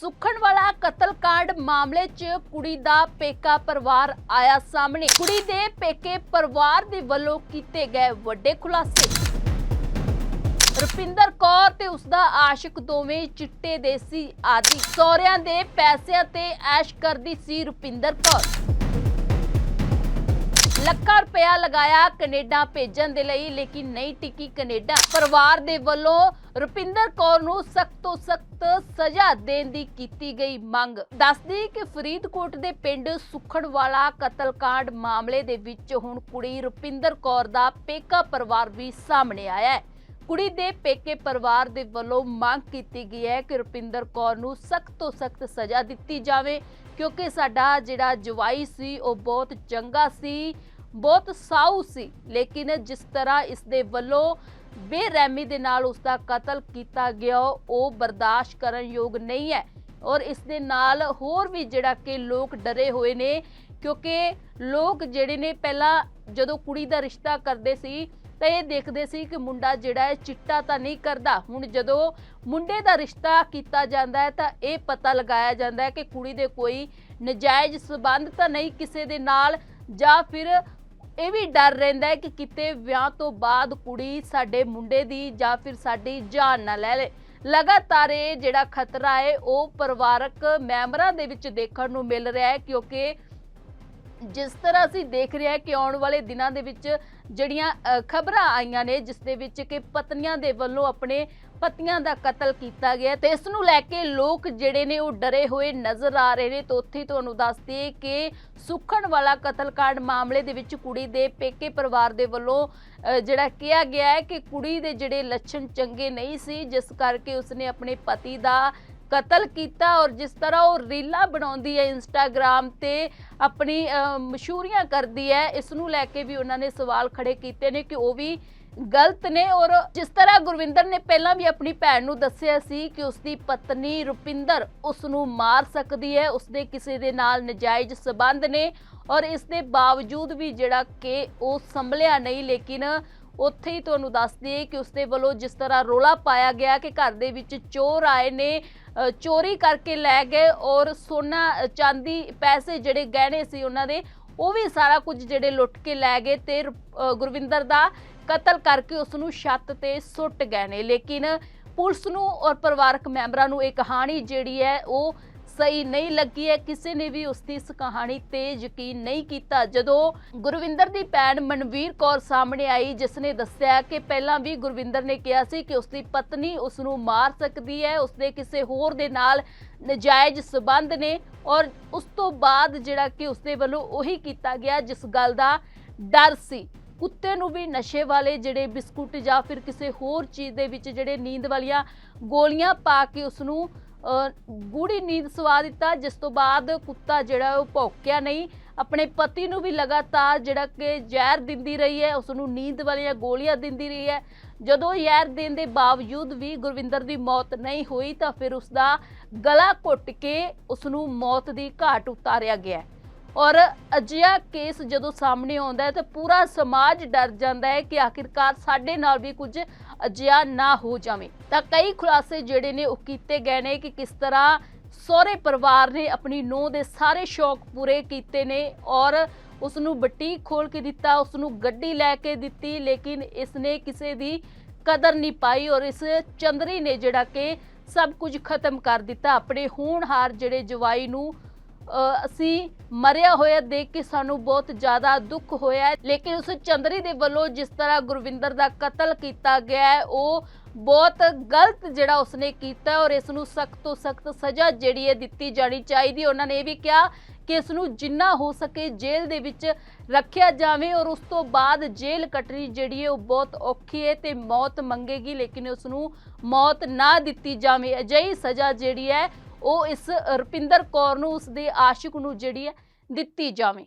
ਸੁਖਣ ਕਤਲकांड ਮਾਮਲੇ 'ਚ ਕੁੜੀ ਦਾ ਪੇਕਾ ਪਰਿਵਾਰ ਆਇਆ ਸਾਹਮਣੇ। ਕੁੜੀ ਦੇ ਪੇਕੇ ਪਰਿਵਾਰ ਦੇ ਵੱਲੋਂ ਕੀਤੇ ਗਏ ਵੱਡੇ ਖੁਲਾਸੇ। ਰੁਪਿੰਦਰ ਕੌਰ ਤੇ ਉਸਦਾ ਆਸ਼ਿਕ ਦੋਵੇਂ ਚਿੱਟੇ ਦੇਸੀ ਆਦਿ। ਸਹੁਰਿਆਂ ਦੇ ਪੈਸਿਆਂ ਤੇ ਐਸ਼ ਕਰਦੀ ਸੀ ਰੁਪਿੰਦਰ ਕੌਰ। ਲੱਖਾਂ ਰੁਪਇਆ ਲਗਾਇਆ ਕੈਨੇਡਾ ਭੇਜਣ ਦੇ ਲਈ, ਲੇਕਿਨ ਨਹੀਂ ਟਿਕੀ ਕੈਨੇਡਾ। ਪਰਿਵਾਰ ਦੇ ਵੱਲੋਂ ਰੁਪਿੰਦਰ ਕੌਰ ਨੂੰ ਸਖਤ ਤੋਂ ਸਖਤ ਸਜ਼ਾ ਦੇਣ ਦੀ ਕੀਤੀ ਗਈ ਮੰਗ। ਦੱਸਦੀ ਕਿ ਫਰੀਦਕੋਟ ਦੇ ਪਿੰਡ ਸੁਖੜਵਾਲਾ ਕਤਲकांड ਮਾਮਲੇ ਦੇ ਵਿੱਚ ਹੁਣ ਕੁੜੀ ਰੁਪਿੰਦਰ ਕੌਰ ਦਾ ਪੇਕਾ ਪਰਿਵਾਰ ਵੀ ਸਾਹਮਣੇ ਆਇਆ ਹੈ। ਕੁੜੀ ਦੇ ਪੇਕੇ ਪਰਿਵਾਰ ਦੇ ਵੱਲੋਂ ਮੰਗ ਕੀਤੀ ਗਈ ਹੈ ਕਿ ਰੁਪਿੰਦਰ ਕੌਰ ਨੂੰ ਸਖਤ ਤੋਂ ਸਖਤ ਸਜ਼ਾ ਦਿੱਤੀ ਜਾਵੇ, ਕਿਉਂਕਿ ਸਾਡਾ ਜਿਹੜਾ ਜਵਾਈ ਸੀ, ਉਹ ਬਹੁਤ ਚੰਗਾ ਸੀ। ਬਹੁਤ ਸਾਊ ਸੀ, ਲੇਕਿਨ ਜਿਸ ਤਰ੍ਹਾਂ ਇਸ ਦੇ ਵੱਲੋਂ ਬੇਰਹਿਮੀ ਦੇ ਨਾਲ ਉਸ ਦਾ ਕਤਲ ਕੀਤਾ ਗਿਆ, ਉਹ ਬਰਦਾਸ਼ਤ ਕਰਨ ਯੋਗ ਨਹੀਂ ਹੈ। ਔਰ ਇਸ ਦੇ ਨਾਲ ਹੋਰ ਵੀ ਜਿਹੜਾ ਕਿ ਲੋਕ ਡਰੇ ਹੋਏ ਨੇ, ਕਿਉਂਕਿ ਲੋਕ ਜਿਹੜੇ ਨੇ ਪਹਿਲਾਂ ਜਦੋਂ ਕੁੜੀ ਦਾ ਰਿਸ਼ਤਾ ਕਰਦੇ ਸੀ, ਤਾਂ ਇਹ ਦੇਖਦੇ ਸੀ ਕਿ ਮੁੰਡਾ ਜਿਹੜਾ ਹੈ ਚਿੱਟਾ ਤਾਂ ਨਹੀਂ ਕਰਦਾ। ਹੁਣ ਜਦੋਂ ਮੁੰਡੇ ਦਾ ਰਿਸ਼ਤਾ ਕੀਤਾ ਜਾਂਦਾ ਹੈ, ਤਾਂ ਇਹ ਪਤਾ ਲਗਾਇਆ ਜਾਂਦਾ ਹੈ ਕਿ ਕੁੜੀ ਦੇ ਕੋਈ ਨਜਾਇਜ਼ ਸਬੰਧ ਤਾਂ ਨਹੀਂ ਕਿਸੇ ਦੇ ਨਾਲ, ਜਾਂ ਫਿਰ ਇਹ ਵੀ ਡਰ ਰਹਿੰਦਾ ਹੈ ਕਿ ਕਿਤੇ ਵਿਆਹ ਤੋਂ ਬਾਅਦ ਕੁੜੀ ਸਾਡੇ ਮੁੰਡੇ ਦੀ ਜਾਂ ਫਿਰ ਸਾਡੀ ਜਾਨ ਨਾ ਲੈ ਲੇ। ਲਗਾਤਾਰ ਇਹ ਜਿਹੜਾ ਖਤਰਾ ਹੈ, ਉਹ ਪਰਿਵਾਰਕ ਮੈਂਬਰਾਂ ਦੇ ਵਿੱਚ ਦੇਖਣ ਨੂੰ ਮਿਲ ਰਿਹਾ ਹੈ, ਕਿਉਂਕਿ ਜਿਸ ਤਰ੍ਹਾਂ ਅਸੀਂ ਦੇਖ ਰਹੇ ਹਾਂ ਕਿ ਆਉਣ ਵਾਲੇ ਦਿਨਾਂ ਦੇ ਵਿੱਚ ਜਿਹੜੀਆਂ ਖਬਰਾਂ ਆਈਆਂ ਨੇ, ਜਿਸ ਦੇ ਵਿੱਚ ਕਿ ਪਤਨੀਆਂ ਦੇ ਵੱਲੋਂ ਆਪਣੇ ਪਤੀਆਂ ਦਾ ਕਤਲ ਕੀਤਾ ਗਿਆ ਤੇ ਇਸ ਨੂੰ ਲੈ ਕੇ ਲੋਕ ਜਿਹੜੇ ਨੇ ਉਹ ਡਰੇ ਹੋਏ ਨਜ਼ਰ ਆ ਰਹੇ ਨੇ ਤਾਂ ਉੱਥੇ ਤੁਹਾਨੂੰ ਦੱਸ ਦਈਏ ਕਿ ਸੁਖਣ ਵਾਲਾ ਕਤਲकांड ਮਾਮਲੇ ਦੇ ਵਿੱਚ ਕੁੜੀ ਦੇ ਪੇਕੇ ਪਰਿਵਾਰ ਦੇ ਵੱਲੋਂ ਜਿਹੜਾ ਕਿਹਾ ਗਿਆ ਹੈ ਕਿ ਕੁੜੀ ਦੇ ਜਿਹੜੇ ਲੱਛਣ ਚੰਗੇ ਨਹੀਂ ਸੀ, ਜਿਸ ਕਰਕੇ ਉਸਨੇ ਆਪਣੇ ਪਤੀ ਦਾ ਕਤਲ ਕੀਤਾ ਔਰ ਜਿਸ ਤਰ੍ਹਾਂ ਉਹ ਰੀਲਾਂ ਬਣਾਉਂਦੀ ਹੈ ਇੰਸਟਾਗ੍ਰam ਤੇ ਆਪਣੀ ਮਸ਼ਹੂਰੀਆਂ ਕਰਦੀ ਹੈ, ਇਸ ਨੂੰ ਲੈ ਕੇ ਵੀ ਉਹਨਾਂ ਨੇ ਸਵਾਲ ਖੜੇ ਕੀਤੇ ਨੇ ਕਿ ਉਹ ਵੀ ਗਲਤ ਨੇ ਔਰ ਜਿਸ ਤਰ੍ਹਾਂ ਗੁਰਵਿੰਦਰ ਨੇ ਪਹਿਲਾਂ ਵੀ ਆਪਣੀ ਭੈਣ ਨੂੰ ਦੱਸਿਆ ਸੀ ਕਿ ਉਸ ਦੀ ਪਤਨੀ ਰੁਪਿੰਦਰ ਉਸ ਨੂੰ ਮਾਰ ਸਕਦੀ ਹੈ, ਉਸਦੇ ਕਿਸੇ ਦੇ ਨਾਲ ਨਜਾਇਜ਼ ਸਬੰਧ ਨੇ ਔਰ ਇਸ ਦੇ ਬਾਵਜੂਦ ਵੀ ਜਿਹੜਾ ਕਿ ਉਹ ਸੰਭਲਿਆ ਨਹੀਂ, ਲੇਕਿਨ ਉੱਥੇ ਹੀ ਤੁਹਾਨੂੰ ਦੱਸ ਦਈਏ ਕਿ ਉਸਦੇ ਵੱਲੋਂ ਜਿਸ ਤਰ੍ਹਾਂ ਰੋਲਾ ਪਾਇਆ ਗਿਆ ਕਿ ਘਰ ਦੇ ਵਿੱਚ ਚੋਰ ਆਏ ਨੇ ਚੋਰੀ ਕਰਕੇ ਲੈ ਗਏ ਔਰ ਸੋਨਾ ਚਾਂਦੀ ਪੈਸੇ ਜਿਹੜੇ ਗਹਿਣੇ ਸੀ ਉਹਨਾਂ ਦੇ, ਉਹ ਵੀ ਸਾਰਾ ਕੁਝ ਜਿਹੜੇ ਲੁੱਟ ਕੇ ਲੈ ਗਏ ਤੇ ਰੁ- ਗੁਰਵਿੰਦਰ ਦਾ ਕਤਲ ਕਰਕੇ ਉਸ ਨੂੰ ਛੱਤ ਤੇ ਸੁੱਟ ਗਏ ਨੇ। ਲੇਕਿਨ ਪੁਲਿਸ ਨੂੰ ਔਰ ਪਰਿਵਾਰਕ ਮੈਂਬਰਾਂ ਨੂੰ ਇਹ ਕਹਾਣੀ ਜਿਹੜੀ ਹੈ, ਉਹ ਸਹੀ ਨਹੀਂ ਲੱਗੀ ਹੈ। ਕਿਸੇ ਨੇ ਵੀ ਉਸ ਦੀ ਇਸ ਕਹਾਣੀ ਤੇ ਯਕੀਨ ਨਹੀਂ ਕੀਤਾ। ਜਦੋਂ ਗੁਰਵਿੰਦਰ ਦੀ ਭੈਣ ਮਨਵੀਰ ਕੌਰ ਸਾਹਮਣੇ ਆਈ, ਜਿਸ ਨੇ ਦੱਸਿਆ ਕਿ ਪਹਿਲਾਂ ਵੀ ਗੁਰਵਿੰਦਰ ਨੇ ਕਿਹਾ ਸੀ ਕਿ ਉਸ ਦੀ ਪਤਨੀ ਉਸ ਨੂੰ ਮਾਰ ਸਕਦੀ ਹੈ ਉਸ ਦੇ ਕਿਸੇ ਹੋਰ ਦੇ ਨਾਲ ਨਜਾਇਜ਼ ਸਬੰਧ ਨੇ ਔਰ ਉਸ ਤੋਂ ਬਾਅਦ ਜਿਹੜਾ ਕਿ ਉਸ ਦੇ ਵੱਲੋਂ ਉਹੀ ਕੀਤਾ ਗਿਆ, ਜਿਸ ਗੱਲ ਦਾ ਡਰ ਸੀ। ਕੁੱਤੇ ਨੂੰ ਵੀ ਨਸ਼ੇ ਵਾਲੇ ਜਿਹੜੇ ਬਿਸਕੁਟ ਜਾਂ ਫਿਰ ਕਿਸੇ ਹੋਰ ਚੀਜ਼ ਦੇ ਵਿੱਚ ਜਿਹੜੇ ਨੀਂਦ ਵਾਲੀਆਂ ਗੋਲੀਆਂ ਪਾ ਕੇ ਉਸ ਨੂੰ ਗੂੜੀ ਨੀਂਦ ਸਵਾ ਦਿੱਤਾ, ਜਿਸ ਤੋਂ ਬਾਅਦ ਕੁੱਤਾ ਜਿਹੜਾ ਉਹ ਭੌਂਕਿਆ ਨਹੀਂ। ਆਪਣੇ ਪਤੀ ਨੂੰ ਵੀ ਲਗਾਤਾਰ ਜਿਹੜਾ ਕਿ ਜ਼ਹਿਰ ਦਿੰਦੀ ਰਹੀ ਹੈ ਉਸ ਨੂੰ ਨੀਂਦ ਵਾਲੀਆਂ ਗੋਲੀਆਂ ਦਿੰਦੀ ਰਹੀ ਹੈ। ਜਦੋਂ ਜ਼ਹਿਰ ਦੇਣ ਦੇ ਬਾਵਜੂਦ ਵੀ ਗੁਰਵਿੰਦਰ ਦੀ ਮੌਤ ਨਹੀਂ ਹੋਈ, ਤਾਂ ਫਿਰ ਉਸ ਦਾ ਗਲਾ ਘੁੱਟ ਕੇ ਉਸ ਨੂੰ ਮੌਤ ਦੀ ਘਾਟ ਉਤਾਰਿਆ ਗਿਆ ਔਰ ਅਜਿਹਾ ਕੇਸ ਜਦੋਂ ਸਾਹਮਣੇ ਆਉਂਦਾ ਹੈ ਤਾਂ ਪੂਰਾ ਸਮਾਜ ਡਰ ਜਾਂਦਾ ਹੈ ਕਿ ਆਖਿਰਕਾਰ ਸਾਡੇ ਨਾਲ ਵੀ ਕੁਝ ਅਜਿਹਾ ਨਾ ਹੋ ਜਾਵੇ। ਤਾਂ ਕਈ ਖੁਲਾਸੇ ਜਿਹੜੇ ਨੇ ਉਹ ਕੀਤੇ ਗਏ ਨੇ ਕਿ ਕਿਸ ਤਰ੍ਹਾਂ ਸਹੁਰੇ ਪਰਿਵਾਰ ਨੇ ਆਪਣੀ ਨੂੰਹ ਦੇ ਸਾਰੇ ਸ਼ੌਕ ਪੂਰੇ ਕੀਤੇ ਨੇ ਔਰ ਉਸ ਨੂੰ ਬੁਟੀਕ ਖੋਲ ਕੇ ਦਿੱਤਾ ਉਸ ਨੂੰ ਗੱਡੀ ਲੈ ਕੇ ਦਿੱਤੀ, ਲੇਕਿਨ ਇਸ ਨੇ ਕਿਸੇ ਦੀ ਕਦਰ ਨਹੀਂ ਪਾਈ ਔਰ ਇਸ ਚੰਦਰੀ ਨੇ ਜਿਹੜਾ ਕਿ ਸਭ ਕੁਝ ਖਤਮ ਕਰ ਦਿੱਤਾ। ਆਪਣੇ ਹੋਣਹਾਰ ਜਿਹੜੇ ਜਵਾਈ ਨੂੰ ਅਸੀਂ ਮਰਿਆ ਹੋਇਆ ਦੇਖ ਕੇ ਸਾਨੂੰ ਬਹੁਤ ਜ਼ਿਆਦਾ ਦੁੱਖ ਹੋਇਆ ਲੇਕਿਨ ਉਸ ਚੰਦਰੀ ਦੇ ਵੱਲੋਂ ਜਿਸ ਤਰ੍ਹਾਂ ਗੁਰਵਿੰਦਰ ਦਾ ਕਤਲ ਕੀਤਾ ਗਿਆ ਹੈ, ਉਹ ਬਹੁਤ ਗਲਤ ਜਿਹੜਾ ਉਸਨੇ ਕੀਤਾ ਔਰ ਇਸ ਨੂੰ ਸਖਤ ਤੋਂ ਸਖਤ ਸਜ਼ਾ ਜਿਹੜੀ ਹੈ ਦਿੱਤੀ ਜਾਣੀ ਚਾਹੀਦੀ ਉਹਨਾਂ ਨੇ ਇਹ ਵੀ ਕਿਹਾ ਕਿ ਇਸ ਨੂੰ ਜਿੰਨਾ ਹੋ ਸਕੇ ਜੇਲ੍ਹ ਦੇ ਵਿੱਚ ਰੱਖਿਆ ਜਾਵੇ ਔਰ ਉਸ ਤੋਂ ਬਾਅਦ ਜੇਲ੍ਹ ਕੱਟਣੀ ਜਿਹੜੀ ਹੈ ਉਹ ਬਹੁਤ ਔਖੀ ਹੈ ਤੇ ਮੌਤ ਮੰਗੇਗੀ, ਲੇਕਿਨ ਉਸ ਨੂੰ ਮੌਤ ਨਾ ਦਿੱਤੀ ਜਾਵੇ। ਅਜਿਹੀ ਸਜ਼ਾ ਜਿਹੜੀ ਹੈ ਉਹ ਇਸ ਰੁਪਿੰਦਰ ਕੌਰ ਨੂੰ ਉਸ ਦੇ ਆਸ਼ਿਕ ਨੂੰ ਜਿਹੜੀ ਹੈ ਦਿੱਤੀ ਜਾਵੇ।